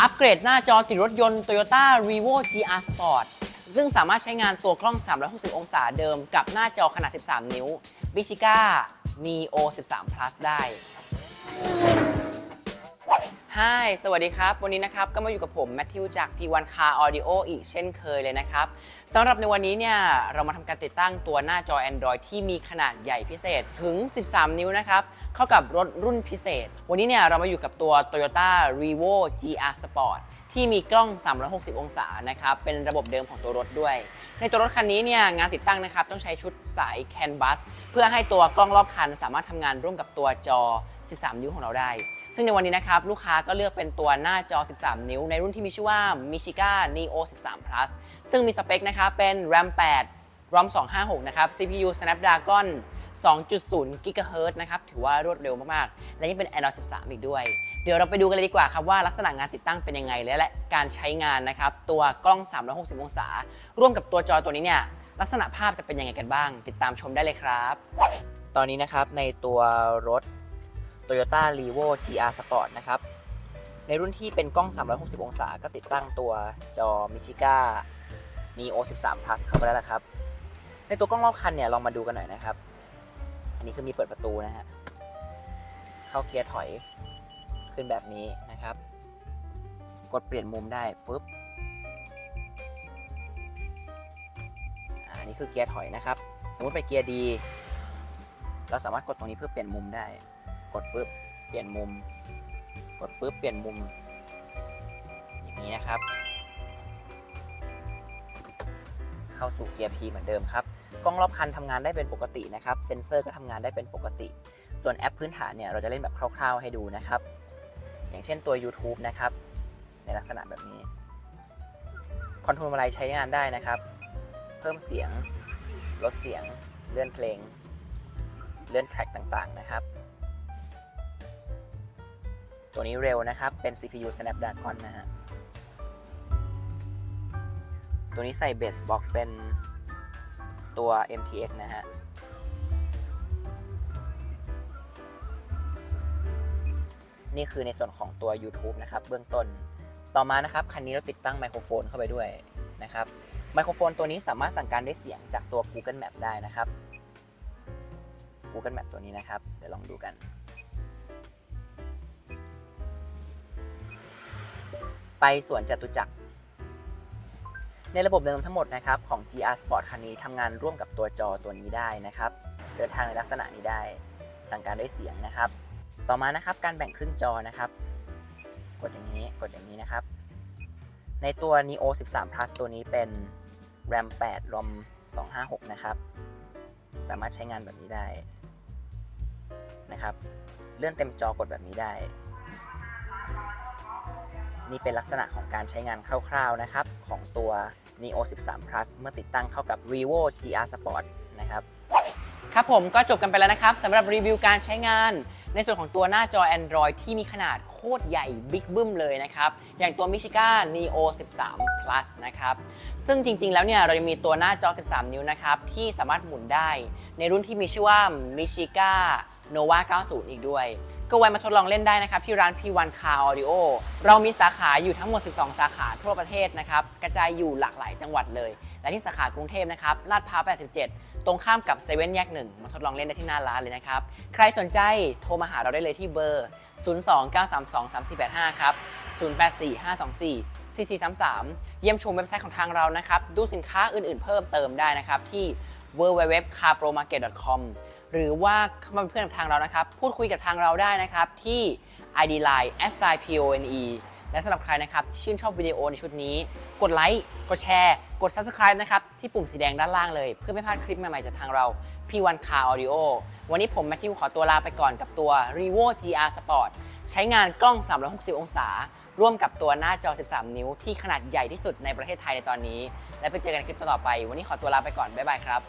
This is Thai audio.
อัปเกรดหน้าจอติดรถยนต์ Toyota Revo GR Sport ซึ่งสามารถใช้งานตัวกล้อง 360 องศาเดิมกับหน้าจอขนาด 13 นิ้ว b i c h i g a Neo 13 Plus ได้ Hi สวัสดีครับ วันนี้นะครับก็มาอยู่กับผมแมทธิวจาก P1 Car Audio อีกเช่นเคยเลยนะครับสำหรับในวันนี้เนี่ยเรามาทำการติดตั้งตัวหน้าจอ Android ที่มีขนาดใหญ่พิเศษถึง 13 นิ้วนะครับเข้ากับรถรุ่นพิเศษ วันนี้เนี่ยเรามาอยู่กับตัว Toyota Revo GR Sport ที่มีกล้อง 360 องศานะครับ เป็นระบบเดิมของตัวรถด้วย ในตัวรถคันนี้เนี่ยงานติดตั้งนะครับ ต้องใช้ชุดสาย CAN bus เพื่อให้ตัวกล้องรอบคัน สามารถทำงานร่วมกับตัวจอ 13 นิ้วของเราได้ ซึ่งในวันนี้นะครับ ลูกค้าก็เลือกเป็นตัวหน้าจอ 13 นิ้ว ในรุ่นที่มีชื่อว่า Michiga Neo 13 Plus ซึ่งมีสเปคนะครับเป็น RAM 8 ROM 256 นะครับ CPU Snapdragon 2.0 GHz นะครับ ถือว่ารวดเร็วมาก ๆ และยังเป็น Android 13 อีกด้วย เดี๋ยวเราไปดูกันเลยดีกว่าครับว่าลักษณะงานติดตั้งเป็นยังไง และและการใช้งานนะครับ ตัวกล้อง 360 องศา ร่วมกับตัวจอตัวนี้เนี่ย ลักษณะภาพจะเป็นยังไงกันบ้าง ติดตามชมได้เลยครับ ตอนนี้นะครับในตัวรถ Toyota r e v o GR Sport นะครับ ในรุ่นที่เป็นกล้อง 360 องศา ก็ติดตั้งตัวจอ Michiga Neo 13 Plus เข้าไปแล้วละครับ ในตัวกล้องรอบคันเนี่ยลองมาดูกันหน่อยนะครับ อันนี้คือมีเปิดประตูนะฮะ เข้าเกียร์ถอยขึ้นแบบนี้นะครับ กดเปลี่ยนมุมได้ฟึบอันนี้คือเกียร์ถอยนะครับ สมมติไปเกียร์ดี เราสามารถกดตรงนี้เพื่อเปลี่ยนมุมได้ กดปุ๊บ เปลี่ยนมุม กดปุ๊บ เปลี่ยนมุม อย่างนี้นะครับ เข้าสู่เกียร์ P เหมือนเดิมครับ กล้องรอบคันทำงานได้เป็นปกตินะครับ เซ็นเซอร์ก็ทำงานได้เป็นปกติ ส่วนแอปพื้นฐานเนี่ยเราจะเล่นแบบคร่าว ๆ ให้ดูนะครับ อย่างเช่นตัว YouTube นะครับ ในลักษณะแบบนี้คอนโทรลอะไรใช้งานได้นะครับ เพิ่มเสียง ลดเสียง เลื่อนเพลง เลื่อนแทร็กต่างๆนะครับ ตัวนี้เร็วนะครับ เป็น CPU Snapdragon นะฮะ ตัวนี้ใส่เบสบ็อกเป็น ตัว MTX นะฮะนี่คือในส่วนของตัว YouTube นะครับเบื้องต้น ต่อมานะครับคันนี้เราติดตั้งไมโครโฟนเข้าไปด้วยนะครับไมโครโฟนตัวนี้สามารถสั่งการด้วยเสียงจากตัว Google Map ได้นะครับ Google Map ตัวนี้นะครับ เดี๋ยวลองดูกัน ไปสวนจตุจักร ในระบบเดิมทั้งหมดนะครับของ GR Sport คันนี้ทำงานร่วมกับตัวจอตัวนี้ได้นะครับ เดินทางในลักษณะนี้ได้ สั่งการด้วยเสียงนะครับ ต่อมานะครับการแบ่งครึ่งจอนะครับ กดอย่างนี้กดอย่างนี้นะครับ ในตัว Neo 13 Plus ตัวนี้เป็น RAM 8 ROM 256 นะครับ สามารถใช้งานแบบนี้ได้นะครับ เลื่อนเต็มจอกดแบบนี้ได้ นี่เป็นลักษณะของการใช้งานคร่าวๆนะครับ ของตัว Neo 13 Plus เมื่อติดตั้งเข้ากับ Revo GR Sport นะครับครับผมก็จบกันไปแล้วนะครับสำหรับรีวิวการใช้งาน ในส่วนของตัวหน้าจอ Android ที่มีขนาดโคตรใหญ่บิ๊กบึ้มเลยนะครับ อย่างตัว Michiga Neo 13 Plus นะครับ ซึ่งจริงๆ แล้วเนี่ยเรายังมีตัวหน้าจอ 13 นิ้วนะครับ ที่สามารถหมุนได้ในรุ่นที่มีชื่อว่า Michiga Nova 90 อีกด้วย ก็ไว้มาทดลองเล่นได้นะครับที่ร้าน P1 Car Audio เรามีสาขาอยู่ทั้งหมด 12 สาขาทั่วประเทศนะครับกระจายอยู่หลากหลายจังหวัดเลย และที่สาขากรุงเทพนะครับลาดพร้าว 87 ตรงข้ามกับเซเว่นแยกหนึ่งมาทดลองเล่นได้ที่หน้าร้านเลยนะครับ ใครสนใจโทรมาหาเราได้เลยที่เบอร์ 029323485 ครับ 084524 4433 เยี่ยมชมเว็บไซต์ของทางเรานะครับ ดูสินค้าอื่นๆเพิ่มเติมได้นะครับที่ www.carpromarket.com หรือว่าเข้ามาเป็นเพื่อนกับทางเรานะครับ พูดคุยกับทางเราได้นะครับ ที่ ID Line s i p o n e และสำหรับใครนะครับที่ชื่นชอบวิดีโอในชุดนี้ กดไลค์กดแชร์ กด Subscribe นะครับที่ปุ่มสีแดงด้านล่างเลย เพื่อไม่พลาดคลิปใหม่ๆจากทางเรา P1 Car Audio วันนี้ผมแมทธิวขอตัวลาไปก่อนกับตัว Revo GR Sport ใช้งานกล้อง 360 องศา ร่วมกับตัวหน้าจอ 13 นิ้ว ที่ขนาดใหญ่ที่สุดในประเทศไทยในตอนนี้ และไปเจอกันคลิปต่อๆไป วันนี้ขอตัวลาไปก่อน บ๊ายบายครับ